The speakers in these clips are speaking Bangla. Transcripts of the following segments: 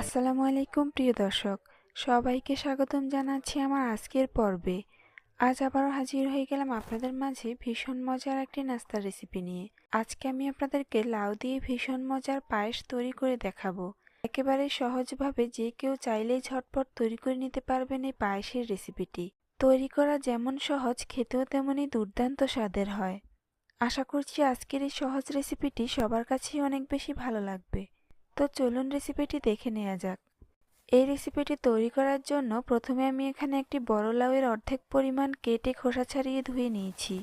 আসসালামু আলাইকুম, প্রিয় দর্শক। সবাইকে স্বাগতম জানাচ্ছি আমার আজকের পর্বে। আজ আবারও হাজির হয়ে গেলাম আপনাদের মাঝে ভীষণ মজার একটি নাস্তার রেসিপি নিয়ে। আজকে আমি আপনাদেরকে লাউ দিয়ে ভীষণ মজার পায়েস তৈরি করে দেখাবো। একেবারে সহজভাবে যে কেউ চাইলেই ঝটপট তৈরি করে নিতে পারবেন এই পায়েসের রেসিপিটি তৈরি করা যেমন সহজ, খেতেও তেমনই দুর্দান্ত স্বাদের হয়। আশা করছি আজকের এই সহজ রেসিপিটি সবার কাছেই অনেক বেশি ভালো লাগবে। তো চলুন রেসিপিটি দেখে নেওয়া যাক। এই রেসিপিটি তৈরি করার জন্য প্রথমে আমি এখানে একটি বড় লাউয়ের অর্ধেক পরিমাণ কেটে খোসা ছাড়িয়ে ধুয়ে নিয়েছি।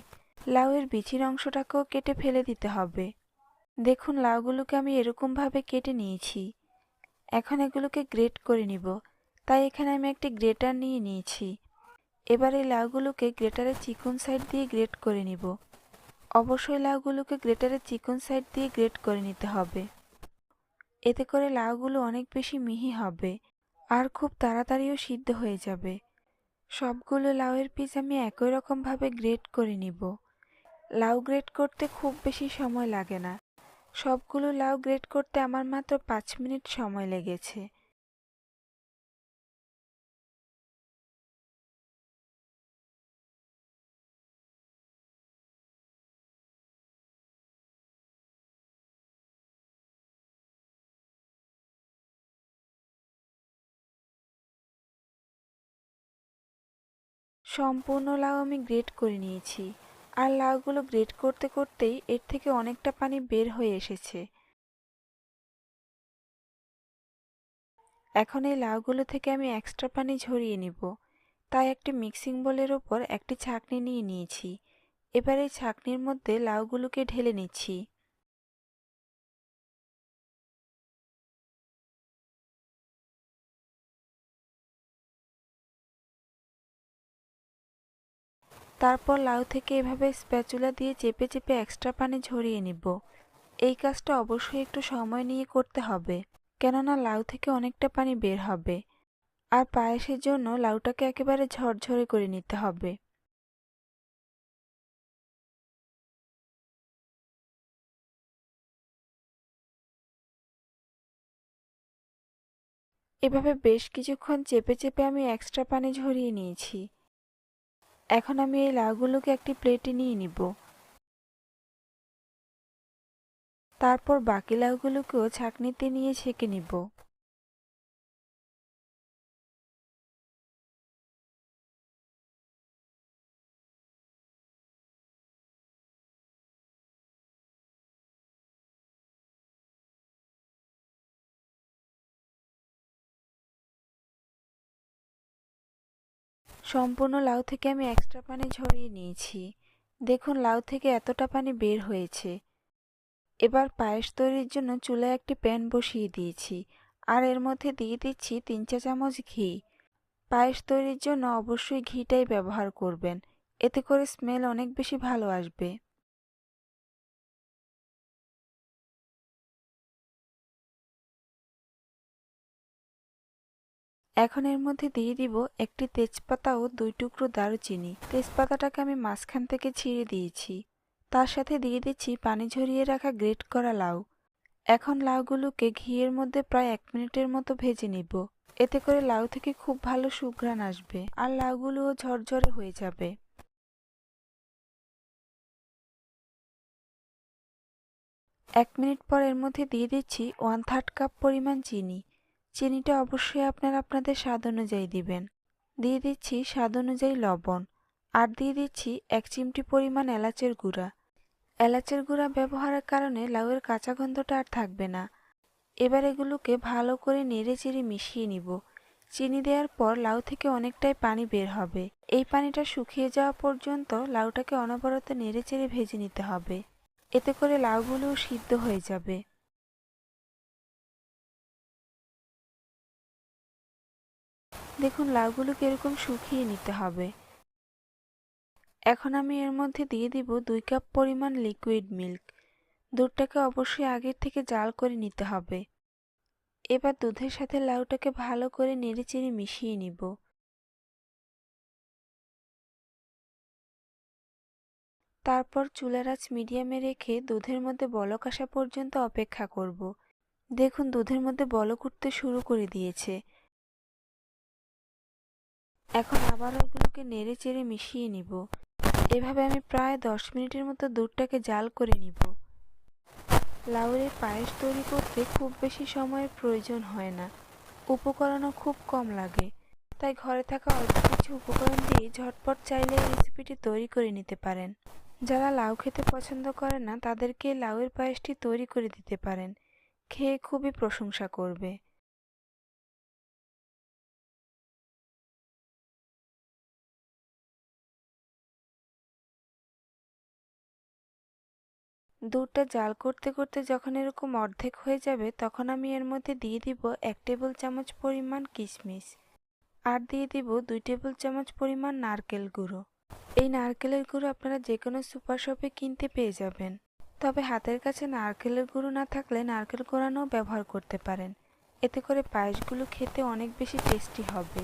লাউয়ের বিচির অংশটাকেও কেটে ফেলে দিতে হবে। দেখুন, লাউগুলোকে আমি এরকমভাবে কেটে নিয়েছি। এখন এগুলোকে গ্রেট করে নিব। তাই এখানে আমি একটি গ্রেটার নিয়ে নিয়েছি। এবার এই লাউগুলোকে গ্রেটারের চিকন সাইড দিয়ে গ্রেট করে নিব। অবশ্যই লাউগুলোকে গ্রেটারের চিকন সাইড দিয়ে গ্রেট করে নিতে হবে। এতে করে লাউগুলো অনেক বেশি মিহি হবে আর খুব তাড়াতাড়িও সিদ্ধ হয়ে যাবে। সবগুলো লাউয়ের পিস আমি একই রকমভাবে গ্রেট করে নিব। লাউ গ্রেট করতে খুব বেশি সময় লাগে না। সবগুলো লাউ গ্রেট করতে আমার মাত্র পাঁচ মিনিট সময় লেগেছে। সম্পূর্ণ লাউ আমি গ্রেট করে নিয়েছি। আর লাউগুলো গ্রেট করতে করতেই এর থেকে অনেকটা পানি বের হয়ে এসেছে। এখন এই লাউগুলো থেকে আমি এক্সট্রা পানি ঝরিয়ে নিব। তাই একটি মিক্সিং বোলের ওপর একটি ছাঁকনি নিয়ে নিয়েছি। এবার এই ছাঁকনির মধ্যে লাউগুলোকে ঢেলে নিচ্ছি। তারপর লাউ থেকে এভাবে স্প্যাচুলা দিয়ে চেপে চেপে এক্সট্রা পানি ঝরিয়ে নিব। এই কাজটা অবশ্যই একটু সময় নিয়ে করতে হবে, কেননা লাউ থেকে অনেকটা পানি বের হবে, আর পায়েসের জন্য লাউটাকে একেবারে ঝরঝরে করে নিতে হবে। এভাবে বেশ কিছুক্ষণ চেপে চেপে আমি এক্সট্রা পানি ঝরিয়ে নিয়েছি। এখন আমি এই লাউগুলোকে একটি প্লেটে নিয়ে নিব। তারপর বাকি লাউগুলোকেও ছাঁকনিতে নিয়ে ছেঁকে নিব। সম্পূর্ণ লাউ থেকে আমি এক্সট্রা পানি ঝরিয়ে নিয়েছি। দেখুন, লাউ থেকে এতটা পানি বের হয়েছে। এবার পায়েস তৈরির জন্য চুলায় একটি প্যান বসিয়ে দিয়েছি আর এর মধ্যে দিয়ে দিচ্ছি তিন চা চামচ ঘি। পায়েস তৈরির জন্য অবশ্যই ঘিটাই ব্যবহার করবেন। এতে করে স্মেল অনেক বেশি ভালো আসবে। এখন এর মধ্যে দিয়ে দিব একটি তেজপাতা ও দুই টুকরো দারুচিনি। তেজপাতাটাকে আমি মাঝখান থেকে ছিঁড়ে দিয়েছি। তার সাথে দিয়ে দিচ্ছি পানি ঝরিয়ে রাখা গ্রেট করা লাউ। এখন লাউগুলোকে ঘিয়ের মধ্যে প্রায় এক মিনিটের মতো ভেজে নিব। এতে করে লাউ থেকে খুব ভালো সুঘ্রাণ আসবে আর লাউগুলোও ঝরঝরে হয়ে যাবে। এক মিনিট পর এর মধ্যে দিয়ে দিচ্ছি ওয়ান থার্ড কাপ পরিমাণ চিনি। চিনিটা অবশ্যই আপনারা আপনাদের স্বাদ অনুযায়ী দিবেন। দিয়ে দিচ্ছি স্বাদ অনুযায়ী লবণ। আর দিয়ে দিচ্ছি এক চিমটি পরিমাণ এলাচের গুঁড়া। এলাচের গুঁড়া ব্যবহারের কারণে লাউয়ের কাঁচা গন্ধটা আর থাকবে না। এবার এগুলোকে ভালো করে নেড়ে চেড়ে মিশিয়ে নিব। চিনি দেওয়ার পর লাউ থেকে অনেকটাই পানি বের হবে। এই পানিটা শুকিয়ে যাওয়া পর্যন্ত লাউটাকে অনবরত নেড়ে চেড়ে ভেজে নিতে হবে। এতে করে লাউগুলোও সিদ্ধ হয়ে যাবে। দেখুন লাউগুলোকে এরকম শুকিয়ে নিতে হবে। এখন আমি এর মধ্যে দিয়ে দিব দুই কাপ পরিমাণ লিকুইড মিল্ক দুধটাকে অবশ্যই আগের থেকে জাল করে নিতে হবে। এবার দুধের সাথে লাউটাকে ভালো করে নেড়েচেড়ে মিশিয়ে নিব। তারপর চুলার আঁচ মিডিয়ামে রেখে দুধের মধ্যে বলক আসা পর্যন্ত অপেক্ষা করব। দেখুন, দুধের মধ্যে বলক উঠতে শুরু করে দিয়েছে। এখন আবার ওগুলোকে নেড়ে চেড়ে মিশিয়ে নিব। এভাবে আমি প্রায় দশ মিনিটের মতো দুধটাকে জাল করে নিব। লাউয়ের পায়েস তৈরি করতে খুব বেশি সময়ের প্রয়োজন হয় না। উপকরণও খুব কম লাগে। তাই ঘরে থাকা অল্প কিছু উপকরণ দিয়ে ঝটপট চাইলে এই রেসিপিটি তৈরি করে নিতে পারেন। যারা লাউ খেতে পছন্দ করে না, তাদেরকে লাউয়ের পায়েসটি তৈরি করে দিতে পারেন। খেয়ে খুবই প্রশংসা করবে। দুধটা জাল করতে করতে যখন এরকম অর্ধেক হয়ে যাবে, তখন আমি এর মধ্যে দিয়ে দিব এক টেবিল চামচ পরিমাণ কিশমিশ আর দিয়ে দিব দুই টেবিল চামচ পরিমাণ নারকেল গুঁড়ো। এই নারকেলের গুঁড়ো আপনারা যে কোনো সুপার শপে কিনতে পেয়ে যাবেন। তবে হাতের কাছে নারকেলের গুঁড়ো না থাকলে নারকেল কোরানো ব্যবহার করতে পারেন। এতে করে পায়েসগুলো খেতে অনেক বেশি টেস্টি হবে।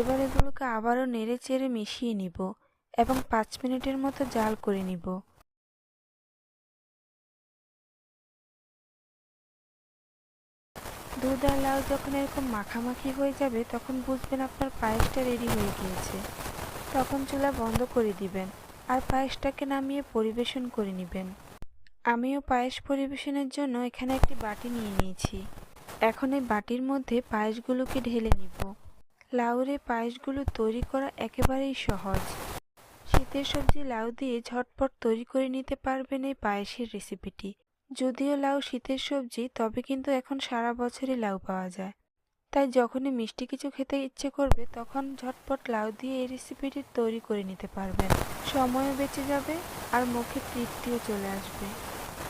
এবার এগুলোকে আবারও নেড়ে চেড়ে মিশিয়ে নিব এবং পাঁচ মিনিটের মতো জাল করে নিব। দুধ আর লাউ যখন এরকম মাখামাখি হয়ে যাবে, তখন বুঝবেন আপনার পায়েসটা রেডি হয়ে গিয়েছে। তখন চুলা বন্ধ করে দিবেন আর পায়েসটাকে নামিয়ে পরিবেশন করে নেবেন। আমিও পায়েস পরিবেশনের জন্য এখানে একটি বাটি নিয়ে নিয়েছি। এখন এই বাটির মধ্যে পায়েসগুলোকে ঢেলে নিব। লাউর পায়েসগুলো তৈরি করা একেবারেই সহজ। শীতের সবজি লাউ দিয়ে ঝটপট তৈরি করে নিতে পারবেন এই পায়েসের রেসিপিটি যদিও লাউ শীতের সবজি, তবে কিন্তু এখন সারা বছরই লাউ পাওয়া যায়। তাই যখনই মিষ্টি কিছু খেতে ইচ্ছে করবে, তখন ঝটপট লাউ দিয়ে এই রেসিপিটি তৈরি করে নিতে পারবেন। সময়ও বেঁচে যাবে আর মুখে তৃপ্তিও চলে আসবে।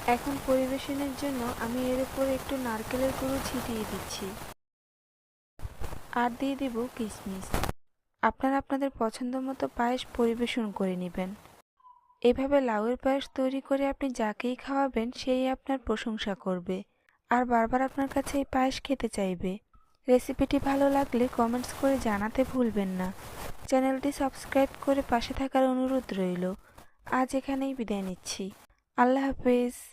এখন পরিবেশনের জন্য আমি এর উপরে একটু নারকেলের গুঁড়ো ছিটিয়ে দিচ্ছি। আর দিয়ে দিব কিশমিশ আপনারা আপনাদের পছন্দ মতো পায়েস পরিবেশন করে নেবেন। এভাবে লাউয়ের পায়েস তৈরি করে আপনি যাকেই খাওয়াবেন, সেই আপনার প্রশংসা করবে। আর বারবার আপনার কাছে এই পায়েস খেতে চাইবে। রেসিপিটি ভালো লাগলে কমেন্টস করে জানাতে ভুলবেন না। চ্যানেলটি সাবস্ক্রাইব করে পাশে থাকার অনুরোধ রইল। আজ এখানেই বিদায় নিচ্ছি। আল্লাহ হাফেজ।